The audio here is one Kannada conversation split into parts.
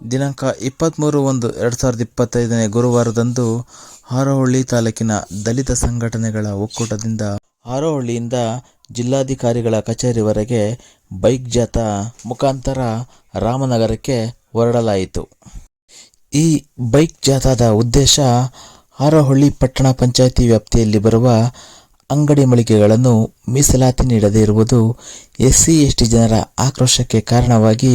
ದಿನಾಂಕ ಇಪ್ಪತ್ತ್ಮೂರು ಒಂದು ಎರಡು ಸಾವಿರದ ಇಪ್ಪತ್ತೈದನೇ ಗುರುವಾರದಂದು ಹಾರೋಹಳ್ಳಿ ತಾಲೂಕಿನ ದಲಿತ ಸಂಘಟನೆಗಳ ಒಕ್ಕೂಟದಿಂದ ಹಾರೋಹಳ್ಳಿಯಿಂದ ಜಿಲ್ಲಾಧಿಕಾರಿಗಳ ಕಚೇರಿವರೆಗೆ ಬೈಕ್ ಜಾಥಾ ಮುಖಾಂತರ ರಾಮನಗರಕ್ಕೆ ಹೊರಡಲಾಯಿತು. ಈ ಬೈಕ್ ಜಾಥಾದ ಉದ್ದೇಶ ಹಾರೋಹಳ್ಳಿ ಪಟ್ಟಣ ಪಂಚಾಯಿತಿ ವ್ಯಾಪ್ತಿಯಲ್ಲಿ ಬರುವ ಅಂಗಡಿ ಮಳಿಗೆಗಳನ್ನು ಮೀಸಲಾತಿ ನೀಡದೇ ಇರುವುದು ಎಸ್ ಸಿ ಎಸ್ ಟಿ ಜನರ ಆಕ್ರೋಶಕ್ಕೆ ಕಾರಣವಾಗಿ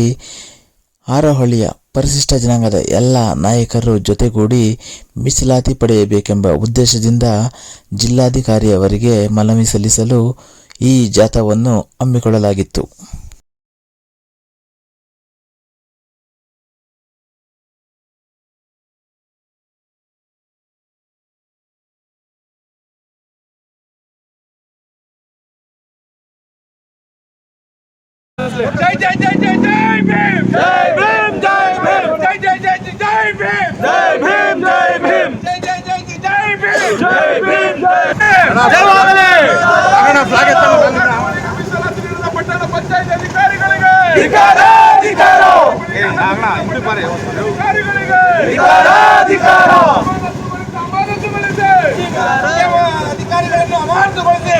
ಹಾರೋಹಳ್ಳಿಯ ಪರಿಶಿಷ್ಟ ಜನಾಂಗದ ಎಲ್ಲ ನಾಯಕರು ಜೊತೆಗೂಡಿ ಮೀಸಲಾತಿ ಪಡೆಯಬೇಕೆಂಬ ಉದ್ದೇಶದಿಂದ ಜಿಲ್ಲಾಧಿಕಾರಿಯವರಿಗೆ ಮನವಿ ಸಲ್ಲಿಸಲು ಈ ಜಾಥಾವನ್ನು ಹಮ್ಮಿಕೊಳ್ಳಲಾಗಿತ್ತು. ಜೈ ಜೈ ಜೈ ಜೈ ಜೈ ಭೀಮ್! ಜೈ ಭೀಮ್ ಜೈ ಭೀಮ್! ಜೈ ಜೈ ಜೈ ಜೈ ಭೀಮ್! ಜೈ ಭೀಮ್ ಜೈ ಭೀಮ್! ಜೈ ಜೈ ಜೈ ಜೈ ಭೀಮ್! ಜೈ ಭೀಮ್ ಜೈ ಕನ್ನಡ ಫ್ಲಾಗ್ ಎತ್ತಲು ಪಟ್ಟಣ ಪಂಚಾಯತ್ ಅಧಿಕಾರಿಗಳಿಗೆ ಧಿಕಾರ ಧಿಕಾರ ಅಧಿಕಾರಿಗಳಿಗೆ ಧಿಕಾರ ಧಿಕಾರ ಅಧಿಕಾರಿಗಳನ್ನು ಅಮಾನತುಗೊಳಿಸಿ.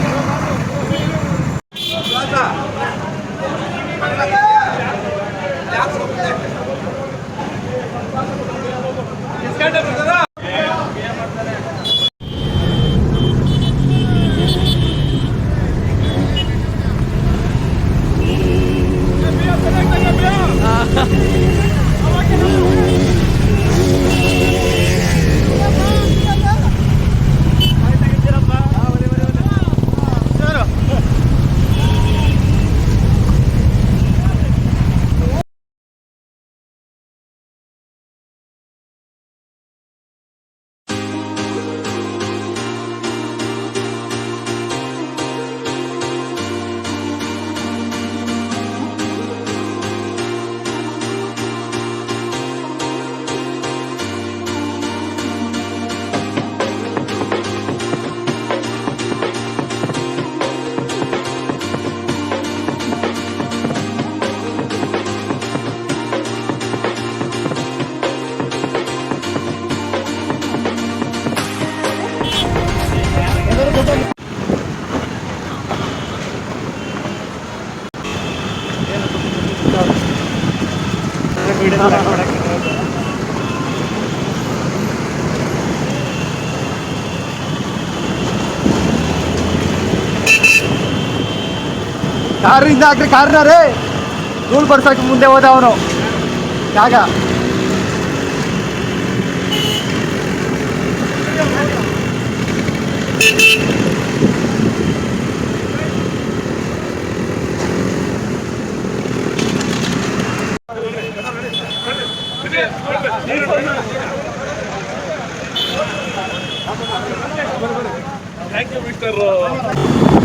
ಕಾರಿಂದ ಹಾಕ್ರಿ ಕಾರ್ನ ಧೂಳು ಬರ್ಸಕ್ಕೆ ಮುಂದೆ ಹೋದ ಅವನು. ಜಾಗ. Thank you mister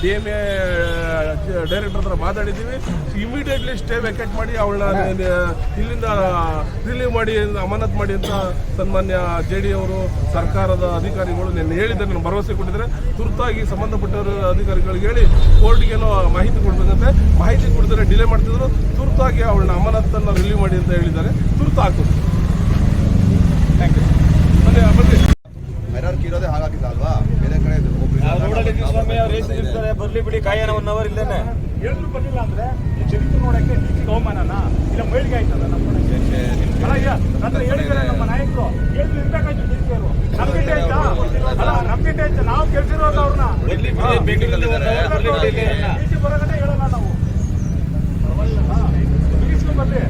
D M A director ಹತ್ರ ಮಾತಾಡಿದ್ದೀವಿ. ಇಮಿಡಿಯೇಟ್ಲಿ ಸ್ಟೇ ವೆಕೇಟ್ ಮಾಡಿ ಅವಳನ್ನ ಇಲ್ಲಿಂದ ರಿಲೀವ್ ಮಾಡಿ ಅಮಾನತ್ ಮಾಡಿ ಅಂತ ಸನ್ಮಾನ್ಯ ಜೆ ಡಿ ಅವರು ಸರ್ಕಾರದ ಅಧಿಕಾರಿಗಳು ನಿನ್ನೆ ಹೇಳಿದ್ದಾರೆ ನಾನು ಭರವಸೆ ಕೊಟ್ಟಿದ್ದಾರೆ. ತುರ್ತಾಗಿ ಸಂಬಂಧಪಟ್ಟವರು ಅಧಿಕಾರಿಗಳಿಗೆ ಹೇಳಿ ಕೋರ್ಟ್ಗೇನೋ ಮಾಹಿತಿ ಕೊಡ್ಬೇಕಂತೆ. ಮಾಹಿತಿ ಕೊಡಿದ್ರೆ ಡಿಲೇ ಮಾಡ್ತಿದ್ರು. ತುರ್ತಾಗಿ ಅವಳನ್ನ ಅಮಾನತನ್ನು ರಿಲೀವ್ ಮಾಡಿ ಅಂತ ಹೇಳಿದ್ದಾರೆ. ತುರ್ತು ಆಗ್ತದೆ. ಥ್ಯಾಂಕ್ ಯು ಬನ್ನಿ. ಬನ್ನಿ ಇರೋದೇ ಹಾಗಾಗಿಲ್ಲ ಅಲ್ವಾ? ಇದು ಒಬ್ರು ಬರ್ಲಿ ಬಿಡಿ ಕಾಯನ ಒನ್ ಅವರ್ ಇಲ್ಲೇನೆ ಎಲ್ಲರೂ ಬರ್ಲಿಲ್ಲ ಅಂದ್ರೆ ಈ ಚರಿತ್ರೆ ನೋಡಕ್ಕೆ ಟೀಚಿಂಗ್ ಅವಮಾನನ ಇಲ್ಲ ಮೈಲಿಗೆ ಆಯ್ತದ ನಮ್ಮ ನನ್ನ ಹೇಳಿದ್ದಾರೆ ನಮ್ಮ ನಾಯಕರು ಏನು ಇರ್ಬೇಕಾಯ್ತು ಡಿಸಿಯವರು ನಮ್ಗಿಟ್ಟೆ ಆಯ್ತಾ ಅಲ್ಲ ನಮ್ಗಿಂತ ಆಯ್ತಾ ನಾವು ಕೆಲ್ಸಿರೋದು ಅವ್ರನ್ನ ಈಚೆ ಬರಗಡೆ ಹೇಳೋಣ ನಾವು ಮುಗಿಸ್ಕೊಂಡ್ ಬರ್ಲಿ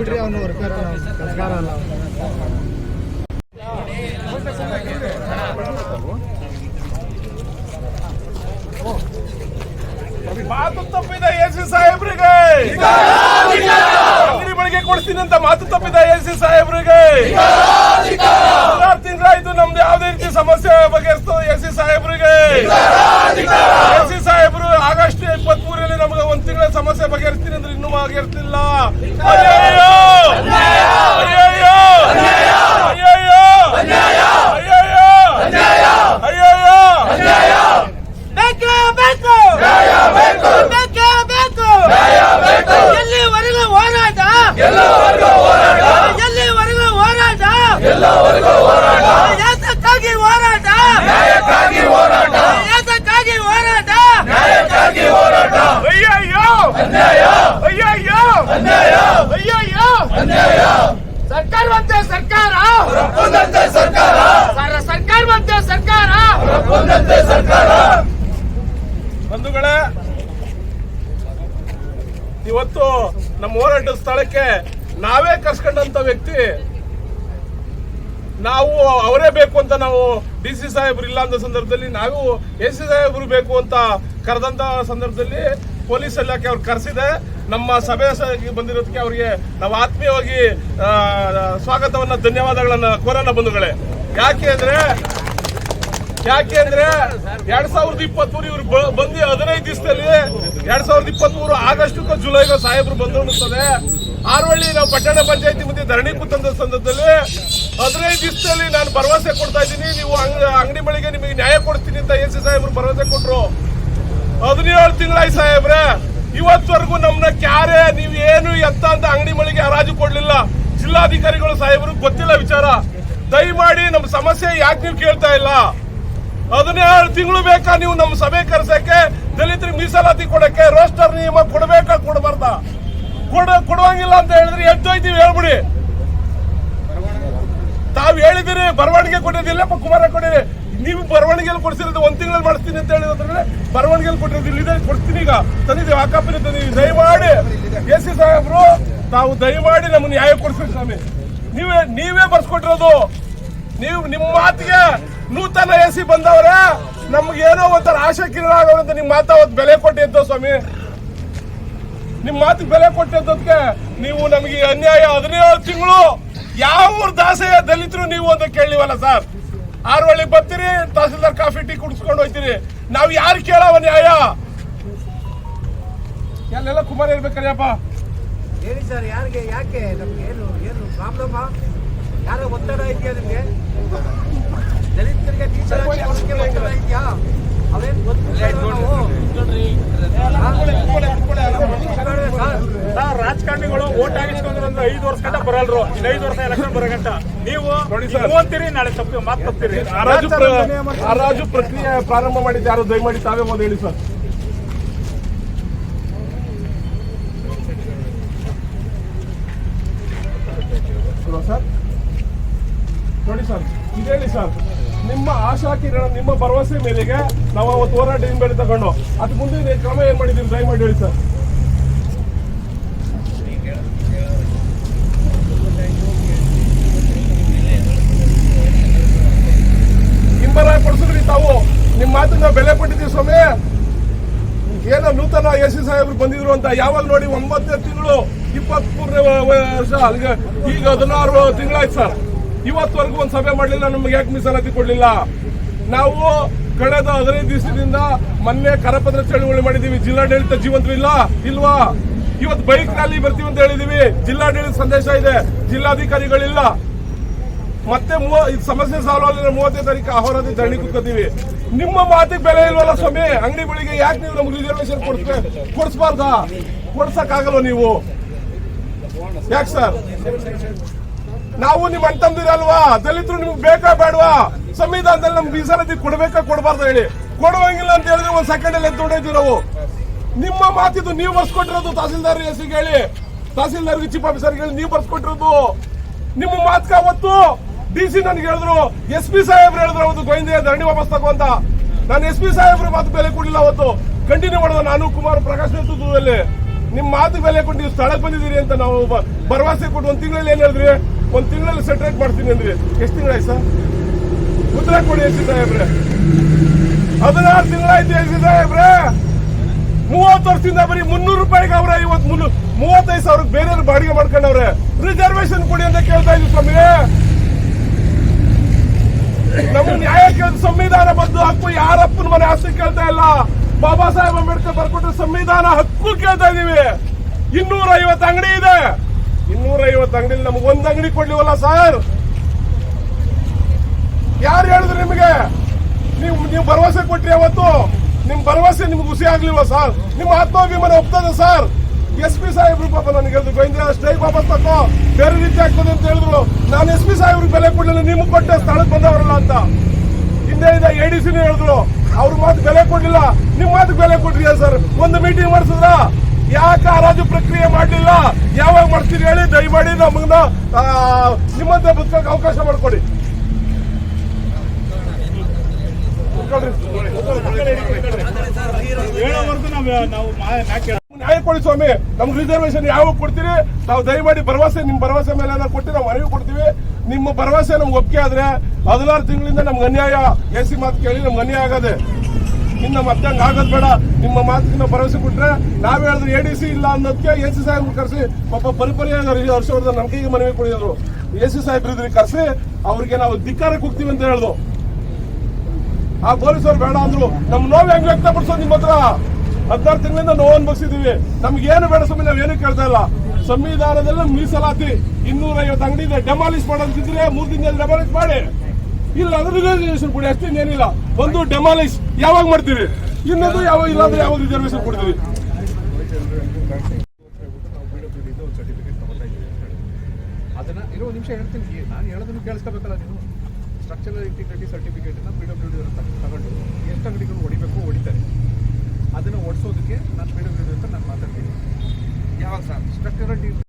ಬಿಡ್ರಿ ಅವನು ವರ್ಕರ್ ಕೆಲಸಗಾರ ಅಲ್ಲ ಮಾತು ತಪ್ಪಿದ ಎಸಿ ಸಾಹೇಬ್ರಿಗೆ. ಅಂಗಡಿ ಬೆಳಗ್ಗೆ ಕೊಡ್ತೀನಿ ಅಂತ ಮಾತು ತಪ್ಪಿದ ಎಸ್ ಸಾಹೇಬ್ರಿಗೆ. ತಿಂಗಳಾಯ್ತು ನಮ್ದು ಯಾವ್ದೇ ರೀತಿ ಸಮಸ್ಯೆ ಬಗೆಹರಿಸ್ತು ಎಸ್ ಸಿ ಸಾಹೇಬ್ರಿಗೆ ಎಸ್ ಸಿ ಸಾಹೇಬ್ರು ಆಗಸ್ಟ್ ಇಪ್ಪತ್ತ್ ಮೂರರಲ್ಲಿ ನಮಗೆ ಒಂದ್ ತಿಂಗಳ ಸಮಸ್ಯೆ ಬಗೆಹರಿಸ್ತೀನಿ ಅಂದ್ರೆ ಇನ್ನೂ ಬಗೆಹರಿಸ್ತಿಲ್ಲ ಅಯ್ಯಯ್ಯೋ ಅಯ್ಯಯ್ಯೋ ಅಯ್ಯಯ್ಯೋ ಅಯ್ಯಯ್ಯೋ ಅಯ್ಯಯ್ಯೋ ಬೇಕು ಬೇಕು ಬೇಕು ಬೇಕು ಎಲ್ಲಿವರೆಗೂ ಹೋರಾಟ ಎಲ್ಲಿವರೆಗೂ ಹೋರಾಟ ಯಾತಕ್ಕಾಗಿ ಹೋರಾಟ ಯಾತಕ್ಕಾಗಿ ಹೋರಾಟ ಅಯ್ಯಯ್ಯೋ ಅಯ್ಯಯ್ಯೋ ಅಯ್ಯಯ್ಯೋ ಸರ್ಕಾರವಂತೆ ಸರ್ಕಾರ ಸರ್- ಸರ್ಕಾರವಂತೆ ಸರ್ಕಾರ ಬಂಧುಗಳೇ ಇವತ್ತು ನಮ್ಮ ಹೋರಾಟದ ಸ್ಥಳಕ್ಕೆ ನಾವೇ ಕರ್ಸ್ಕೊಂಡಂತ ವ್ಯಕ್ತಿ. ನಾವು ಅವರೇ ಬೇಕು ಅಂತ ನಾವು ಡಿ ಸಿ ಸಾಹೇಬ್ರು ಇಲ್ಲ ಅಂತ ಸಂದರ್ಭದಲ್ಲಿ ನಾವು ಎ ಸಿ ಸಾಹೇಬ್ರು ಬೇಕು ಅಂತ ಕರೆದಂತ ಸಂದರ್ಭದಲ್ಲಿ ಪೊಲೀಸ್ ಇಲಾಖೆ ಅವ್ರು ಕರೆಸಿದೆ. ನಮ್ಮ ಸಭೆ ಬಂದಿರೋದಕ್ಕೆ ಅವರಿಗೆ ನಾವು ಆತ್ಮೀಯವಾಗಿ ಸ್ವಾಗತವನ್ನ, ಧನ್ಯವಾದಗಳನ್ನ ಕೋರೋಣ ಬಂಧುಗಳೇ. ಯಾಕೆ ಅಂದ್ರೆ ಯಾಕೆ ಅಂದ್ರೆ ಎರಡ್ ಸಾವಿರದ ಇಪ್ಪತ್ತ್ ಮೂರು ಇವ್ರು ಬಂದು ಹದಿನೈದು ದಿವಸದಲ್ಲಿ ಎರಡ್ ಸಾವಿರದ ಇಪ್ಪತ್ತ್ ಮೂರು ಆಗಸ್ಟ್ ಜುಲೈಗೂ ಸಾಹೇಬ್ರು ಬಂದು ಅನ್ನಿಸ್ತದೆ. ಆರವಳ್ಳಿ ನಾವು ಪಟ್ಟಣ ಪಂಚಾಯತಿ ಮುಂದೆ ಧರಣಿ ಕೂತಂತ ಸಂದರ್ಭದಲ್ಲಿ ಹದಿನೈದು ದಿವಸದಲ್ಲಿ ನಾನು ಭರವಸೆ ಕೊಡ್ತಾ ಇದ್ದೀನಿ. ನೀವು ಅಂಗ- ಅಂಗಡಿ ಮಳಿಗೆ ನಿಮಗೆ ನ್ಯಾಯ ಕೊಡ್ತೀನಿ ಅಂತ ಎ ಸಿ ಸಾಹೇಬ್ರು ಭರವಸೆ ಕೊಟ್ರು. ಹದಿನೇಳು ತಿಂಗಳಾಯ್ತು ಸಾಹೇಬ್ರೆ. ಇವತ್ತವರೆಗೂ ನಮ್ಮನ್ನ ಕ್ಯಾರೆ, ನೀವು ಏನು ಎತ್ತ ಅಂತ ಅಂಗಡಿ ಮಳಿಗೆ ಹರಾಜು ಕೊಡ್ಲಿಲ್ಲ. ಜಿಲ್ಲಾಧಿಕಾರಿಗಳು ಸಾಹೇಬ್ರು, ಗೊತ್ತಿಲ್ಲ ವಿಚಾರ. ದಯಮಾಡಿ ನಮ್ಮ ಸಮಸ್ಯೆ ಯಾಕೆ ನೀವು ಕೇಳ್ತಾ ಇಲ್ಲ? ಹದಿನೇಳು ತಿಂಗಳು ಬೇಕಾ ನೀವು ನಮ್ಮ ಸಭೆ ಕರೆಸಕ್ಕೆ? ದಲಿತರಿಗೆ ಮೀಸಲಾತಿ ಕೊಡಕ್ಕೆ ರೋಸ್ಟರ್ ನಿಯಮ ಕೊಡಬೇಕಾ ಕೊಡಬಾರ್ದ? ಕೊಡ ಕೊಡುವಂಗಿಲ್ಲ ಅಂತ ಹೇಳಿದ್ರೆ ಎದ್ದೋಯ್ತೀವಿ ಹೇಳ್ಬಿಡಿ. ತಾವ್ ಹೇಳಿದಿರಿ, ಬರವಣಿಗೆ ಕೊಟ್ಟಿದ್ದಿಲ್ಲ ಕುಮಾರ ಕೊಟ್ಟಿರಿ ನೀವು ಬರವಣಿಗೆಯಲ್ಲಿ ಕೊಡಿಸಿರೋದು ಒಂದ್ ತಿಂಗಳಲ್ಲಿ ಮಾಡಿಸ್ತೀನಿ ಅಂತ ಹೇಳಿದ್ರೆ ಬರವಣಿಗೆಯಲ್ಲಿ ಕೊಟ್ಟಿರೋದು ಇದೇ ಕೊಡ್ತೀನಿ ಈಗ. ತಂದಿದ್ದೀವಿ, ಆ ಕಾಪಿನ ತಂದಿದ್ದೀವಿ. ದಯಮಾಡಿ ಕೆ ಸಿ ಸಾಹೇಬ್ರು, ತಾವು ದಯಮಾಡಿ ನಮ್ಮ ನ್ಯಾಯ ಕೊಡ್ಸಿ ಸ್ವಾಮಿ. ನೀವೇ ನೀವೇ ಬರ್ಸ್ಕೊಟ್ಟಿರೋದು. ನೀವು ನಿಮ್ಮ ಮಾತಿಗೆ ನೂತನ ಎ ಸಿ ಬಂದವ್ರೆ, ನಮ್ಗೆ ಏನೋ ಒಂಥರ ಆಶೆ ಕಿರಣ ಆಗೋದಂತ ನಿಮ್ಮ ಮಾತು ಅವತ್ತು ಬೆಲೆ ಕೊಟ್ಟಿದ್ದು ಸ್ವಾಮಿ. ನಿಮ್ ಮಾತಿಗೆ ಬೆಲೆ ಕೊಟ್ಟಿದ್ದಕ್ಕೆ ನೀವು ನಮಗೆ ಅನ್ಯಾಯ ಹದಿನೇಳು ತಿಂಗಳು ಯಾವ ದಾಸೆಯ ದಲಿತರು ನೀವು ಅಂತ ಕೇಳಿವಲ್ಲ ಸರ್. ಆರವಳ್ಳಿ ಬರ್ತೀರಿ, ತಹಸೀಲ್ದಾರ್ ಕಾಫಿ ಟೀ ಕುಡಿಸ್ಕೊಂಡು ಹೋಯ್ತೀರಿ. ನಾವು ಯಾರು ಕೇಳವ ನ್ಯಾಯ? ಎಲ್ಲೆಲ್ಲ ಕುಮಾರ್ ಇರ್ಬೇಕಲ್ಲಪ್ಪ ಹೇಳಿ ಸರ್, ಯಾರಿಗೆ, ಯಾಕೆ? ನಮ್ಗೆ ಏನು ಏನು ಪ್ರಾಬ್ಲಮ್ ಯಾರೋ ಒತ್ತಡ ಇದೆಯಾ ನಿಮಗೆ? ದಲಿತರಿಗೆ ಟೀಚರ್ ಆಗಿ ಕೊಡೋಕ್ಕೆ ಒತ್ತಡ ಇದೆಯಾ? ಅವೇನು ಗೊತ್ತಿಲ್ಲ ಸರ್ ರಾಜಕಾರಣಿಗಳು ಓಟ್ ಹಾಕಿಸ್ಕೊಂಡ್ರು ಅಂದ್ರೆ ಐದು ವರ್ಷ ಗಂಟ ಬರಲ್ರು. ಇನ್ನು ಐದು ವರ್ಷ ಎಲೆಕ್ಷನ್ ನೋಡಿ ಸರ್. ನೀವು ಅಂತೀರಿ ನಾಳೆ ತಪ್ಪಿ ಮಾತು ತಪ್ಪಿರಿ ಹರಾಜು ಪ್ರಕ್ರಿಯೆ ಪ್ರಾರಂಭ ಮಾಡಿದ್ದು ಯಾರು? ದಯಮಾಡಿ ತಾವೇ ಮೊದಲು ಹೇಳಿ ಸರ್. ಆಶಾ ಕಿರಣ ನಿಮ್ಮ ಭರವಸೆ ಮೇಲೆಗೆ ನಾವು ಅವತ್ತು ಹೋರಾಟ ಹಿಂಬೆಳೆ ತಗೊಂಡು. ಅದು ಮುಂದೆ ನೀವು ಕ್ರಮ ಏನ್ ಟ್ರೈ ದಯಮಾಡಿ ಹೇಳಿ ಸರ್. ಹಿಂಬರ ಕೊಡ್ಸಿದ್ರಿ ತಾವು. ನಿಮ್ಮ ಮಾತನ್ನ ಬೆಲೆ ಪಟ್ಟಿದ್ದೀವಿ ಸ್ವಾಮಿ. ಏನೋ ನೂತನ ಎಸ್ ಸಿ ಸಾಹೇಬ್ರು ಬಂದಿದ್ರು ಅಂತ. ಯಾವಾಗ ನೋಡಿ ಒಂಬತ್ತನೇ ತಿಂಗಳು ಇಪ್ಪತ್ತ್ ಮೂರನೇ ವರ್ಷ. ಅಲ್ಲಿಗೆ ಈಗ ಹದಿನಾರು ತಿಂಗಳಾಯ್ತು ಸರ್. ಇವತ್ತವರೆಗೂ ಒಂದು ಸಭೆ ಮಾಡಲಿಲ್ಲ. ನಮ್ಗೆ ಯಾಕೆ ಮೀಸಲಾತಿ ಕೊಡ್ಲಿಲ್ಲ? ನಾವು ಕಳೆದ ಹದಿನೈದು ದಿವಸದಿಂದ ಮೊನ್ನೆ ಕರಪತ್ರ ಚಳುವಳಿ ಮಾಡಿದೀವಿ ಜಿಲ್ಲಾಡಳಿತ ಜೀವಂತರು ಇಲ್ಲ, ಇಲ್ವಾ? ಇವತ್ತು ಬೈಕ್ ರ್ಯಾಲಿ ಬರ್ತೀವಿ ಅಂತ ಹೇಳಿದೀವಿ ಜಿಲ್ಲಾಡಳಿತ ಸಂದೇಶ ಇದೆ, ಜಿಲ್ಲಾಧಿಕಾರಿಗಳಿಲ್ಲ. ಮತ್ತೆ ಸಮಸ್ಯೆ ಸಾಲ್ವ್ ಆಗಿದ್ರೆ ಮೂವತ್ತನೇ ತಾರೀಕು ಅಹೋರಾತ್ರಿ ಧರಣಿ ಕುತ್ಕೋತೀವಿ. ನಿಮ್ಮ ಮಾತಿಗೆ ಬೆಲೆ ಇಲ್ವಲ್ಲ ಸ್ವಾಮಿ? ಅಂಗಡಿಗಳಿಗೆ ಯಾಕೆ ನೀವು ನಮ್ಗೆ ರಿಸರ್ವೇಶನ್ ಕೊಡ್ಸ್ಬೇ ಕೊಡ್ಸಕ್ ಆಗಲ್ವ ನೀವು? ಯಾಕೆ ಸರ್ ನಾವು ನಿಮ್ ಅಣ್ತಂದಿರಲ್ವಾ ದಲಿತರು ನಿಮ್ಗೆ ಬೇಕಾ ಬೇಡವಾ? ಸಂವಿಧಾನದಲ್ಲಿ ನಮ್ಗೆ ಮೀಸಲಾತಿ ಕೊಡ್ಬೇಕಾ ಕೊಡಬಾರ್ದು ಹೇಳಿ. ಕೊಡುವಂಗಿಲ್ಲ ಅಂತ ಹೇಳಿದ್ರೆ ಒಂದ್ ಸೆಕೆಂಡ್ ಅಲ್ಲಿ ಎದ್ದು ನಾವು. ನಿಮ್ಮ ಮಾತಿದ್ದು ನೀವು ಬರ್ಸ್ಕೊಟ್ಟಿರೋದು ತಹಸೀಲ್ದಾರ್ ಎಸ್ಸಿಗೆ ಹೇಳಿ. ತಹಸೀಲ್ದಾರ್ಗೆ ಚೀಫ್ ಆಫೀಸರ್ಗೆ ಹೇಳಿ ನೀವು ಬರ್ಸ್ಕೊಟ್ಟಿರೋದು. ನಿಮ್ಮ ಮಾತ್ಕ ಅವತ್ತು ಡಿ ಸಿ ನನ್ಗೆ ಹೇಳಿದ್ರು, ಎಸ್ ಪಿ ಸಾಹೇಬ್ರು ಹೇಳಿದ್ರು ಅವತ್ತು ಗೋಯಿಂದೆ ಧರಣಿ ವಾಪಸ್ ತಗೋಂತ ನಾನು ಎಸ್ ಪಿ ಸಾಹೇಬ್ರ ಮಾತು ಬೆಲೆ ಕೊಡಲಿಲ್ಲ ಅವತ್ತು. ಕಂಟಿನ್ಯೂ ಮಾಡೋದು ನಾನು, ಕುಮಾರ್ ಪ್ರಕಾಶ್ ನೇತೃತ್ವದಲ್ಲಿ. ನಿಮ್ಮ ಮಾತು ಬೆಲೆ ಕೊಟ್ಟು ನೀವು ಸ್ಥಳಕ್ಕೆ ಬಂದಿದ್ದೀರಿ ಅಂತ ನಾವು ಭರವಸೆ ಕೊಟ್ಟು ಒಂದು ತಿಂಗಳಲ್ಲಿ ಏನ್ ಹೇಳಿದ್ರಿ? ಒಂದ್ ತಿಂಗಳಲ್ಲಿ ಸೆಟ್ರೇಟ್ ಮಾಡ್ತೀನಿ ಅಂದ್ರೆ ಎಷ್ಟು ತಿಂಗಳಾಯ್ತು ಸರ್? ಉತ್ತರ ಕೊಡಿ ಎಸ್ ಸಾಹೇಬ್ರೆ ಹದಿನಾರು ತಿಂಗಳಾಯ್ತು ಎಸ್ ಸಾಹೇಬ್ರೆ ಮೂವತ್ತು ವರ್ಷದಿಂದ ಬರೀ ಮುನ್ನೂರು ರೂಪಾಯಿಗೆ ಅವ್ರೆ ಇವತ್ತು ಮುನ್ನೂರು ಮೂವತ್ತೈದು ಸಾವಿರಕ್ಕೆ ಬೇರೆ ಬಾಡಿಗೆ ಮಾಡ್ಕೊಂಡವ್ರೆ. ರಿಸರ್ವೇಶನ್ ಕೊಡಿ ಅಂತ ಕೇಳ್ತಾ ಇದ್ವಿ ಸ್ವಾಮಿ. ನಮ್ಮ ನ್ಯಾಯ ಕೇಳಿದ ಸಂವಿಧಾನ ಬದ್ದು ಹಕ್ಕು ಯಾರಪ್ಪನ ಮನೆ ಆಸ್ತಿ ಕೇಳ್ತಾ ಇಲ್ಲ. ಬಾಬಾ ಸಾಹೇಬ್ ಅಂಬೇಡ್ಕರ್ ಬರ್ಕೊಟ್ಟ ಸಂವಿಧಾನ ಹಕ್ಕು ಕೇಳ್ತಾ ಇದೀವಿ. ಇನ್ನೂರ ಐವತ್ತು ಅಂಗಡಿ ಇದೆ. ಇನ್ನೂರ ಐವತ್ತು ಅಂಗಡಿ ನಮ್ಗೆ ಒಂದ್ ಅಂಗಡಿ ಕೊಡ್ಲಿವಲ್ಲ ಸರ್? ಯಾರು ಹೇಳಿದ್ರು ನಿಮಗೆ? ನೀವು ನೀವು ಭರವಸೆ ಕೊಟ್ರಿ ಅವತ್ತು. ನಿಮ್ ಭರವಸೆ ನಿಮ್ಗೆ ಖುಷಿ ಆಗ್ಲಿಲ್ವಾ ಸರ್? ನಿಮ್ಮ ಆತ್ಮಾಭಿಮಾನ ಒಪ್ತದೆ ಸರ್. ಎಸ್ ಪಿ ಸಾಹೇಬ್ರು ಪಾಪ ನನಗೆ ಹೇಳಿದ್ರು ಸ್ಟ್ರೈಕ್ ವಾಪಸ್ ತಕ್ಕೋ ಬೇರೆ ರೀತಿ ಆಗ್ತದೆ ಅಂತ ಹೇಳಿದ್ರು. ನಾನು ಎಸ್ ಪಿ ಸಾಹೇಬ್ರಿಗೆ ಬೆಲೆ ಕೊಡ್ಲಿಲ್ಲ, ನಿಮ್ಗೆ ಕೊಟ್ಟೆ, ಸ್ಥಳಕ್ಕೆ ಬಂದವರಲ್ಲ ಅಂತ. ಹಿಂದೆ ಇದೆ ಎ ಡಿ ಸಿನೇ ಹೇಳಿದ್ರು, ಅವ್ರ ಮಾತು ಬೆಲೆ ಕೊಡ್ಲಿಲ್ಲ. ನಿಮ್ ಮಾತು ಬೆಲೆ ಕೊಟ್ರಿ ಸರ್? ಒಂದು ಮೀಟಿಂಗ್ ಮಾಡಿಸಿದ್ರ? ಯಾಕೆ ಹರಾಜು ಪ್ರಕ್ರಿಯೆ ಮಾಡಲಿಲ್ಲ? ಯಾವಾಗ ಮಾಡ್ತೀರಿ ಹೇಳಿ? ದಯಮಾಡಿ ನಮಗ್ನ ನಿಮ್ಮಂತ ಬದುಕಕ್ಕೆ ಅವಕಾಶ ಮಾಡಿಕೊಡಿ. ನ್ಯಾಯ ಕೊಡಿ ಸ್ವಾಮಿ, ನಮ್ಗೆ ರಿಸರ್ವೇಶನ್ ಯಾವಾಗ ಕೊಡ್ತೀರಿ? ನಾವು ದಯಮಾಡಿ ಭರವಸೆ, ನಿಮ್ ಭರವಸೆ ಮೇಲೆ ಏನಾದ್ರು ಕೊಟ್ಟು ನಾವು ಮನವಿ ಕೊಡ್ತೀವಿ. ನಿಮ್ಮ ಭರವಸೆ ನಮ್ಗೆ ಒಪ್ಪಿಗೆ ಆದ್ರೆ ಹದಿನಾರು ತಿಂಗಳಿಂದ ನಮ್ಗೆ ಅನ್ಯಾಯ. ಎ ಸಿ ಮಾತು ಕೇಳಿ ನಮ್ಗೆ ಅನ್ಯಾಯ ಆಗದೆ. ಇನ್ನು ಮತ್ತೆ ಹಂಗ ಆಗೋದ್ ಬೇಡ. ನಿಮ್ಮ ಮಾತಿನ ಭರವಸೆ ಕೊಟ್ರೆ ನಾವ್ ಹೇಳಿದ್ರೆ ಎ ಡಿ ಸಿ ಇಲ್ಲ ಅನ್ನೋದಕ್ಕೆ ಎ ಸಿ ಸಾಹೇಬ್ ಕರೆಸಿ, ಪಾಪ ಪರಿಪರಿಯಾಗಿ ಹರ್ಷವರ್ಧನ್ ನಮ್ಗೆ ಮನವಿ ಕೊಡಿದ್ರು. ಎ ಸಿ ಸಾಹೇಬ್ರು ಇದ್ರಿಗೆ ಕರೆಸಿ, ಅವ್ರಿಗೆ ನಾವು ಧಿಕ್ಕಾರಕ್ಕೆ ಹೋಗ್ತೀವಿ ಅಂತ ಹೇಳ್ದು ಆ ಪೊಲೀಸರು ಬೇಡ ಅಂದ್ರು. ನಮ್ ನೋವು ಹೆಂಗ್ ವ್ಯಕ್ತಪಡಿಸೋದು ನಿಮ್ಮ ಹತ್ರ? ಹದಿನಾರು ತಿಂಗಳಿಂದ ನೋವು ಅನ್ಭವಿಸಿದೀವಿ ನಮ್ಗೆ ಏನು ಬೇಡ ಸ್ವಾಮಿ, ನಾವ್ ಏನು ಕೇಳ್ತಾ ಇಲ್ಲ. ಸಂವಿಧಾನದಲ್ಲ ಮೀಸಲಾತಿ ಇನ್ನೂರ ಐವತ್ತು ಅಂಗಡಿ ಇದೆ. ಡೆಮಾಲಿಷ್ ಮಾಡೋದಿದ್ರೆ ಮೂರು ದಿನದಲ್ಲಿ ಡೆಮಾಲಿಷ್ ಮಾಡಿ. ಇಲ್ಲ ರಿಸರ್ವೇಶನ್ ಕೊಡಿ ಅಷ್ಟೇ ಏನಿಲ್ಲ. ಒಂದು ಡೆಮಾಲಿಶ್ ಯಾವಾಗ ಮಾಡ್ತೀವಿ ಇನ್ನೊಂದು ಯಾವಾಗ ಇಲ್ಲ ಅಂದ್ರೆ ಯಾವಾಗ ರಿಸರ್ವೇಶನ್ ಕೊಡ್ತೀವಿ ಅದನ್ನ ಇರೋ ನಿಮಿಷ ಹೇಳ್ತೀನಿ. ನಾನು ಹೇಳೋದನ್ನು ಕೇಳಿಸ್ಕೋಬೇಕಲ್ಲ ನೀನು? ಸ್ಟ್ರಕ್ಚರಲ್ ಇಂಟಿಗ್ರಿಟಿ ಸರ್ಟಿಫಿಕೇಟನ್ನು ಪಿ ಡಬ್ಲ್ಯೂ ಡಿ ತಗೊಂಡು ಎಷ್ಟು ಅಂಗಡಿಗಳು ಹೊಡಿಬೇಕು ಹೊಡಿತಾರೆ. ಅದನ್ನು ಓಡಿಸೋದಕ್ಕೆ ನಾನು ಪಿ ಡಬ್ಲ್ಯೂ ಡಿ ಅಂತ ನಾನು ಮಾತಾಡ್ತೀನಿ. ಯಾವಾಗ ಸರ್ ಸ್ಟ್ರಕ್ಚರಲ್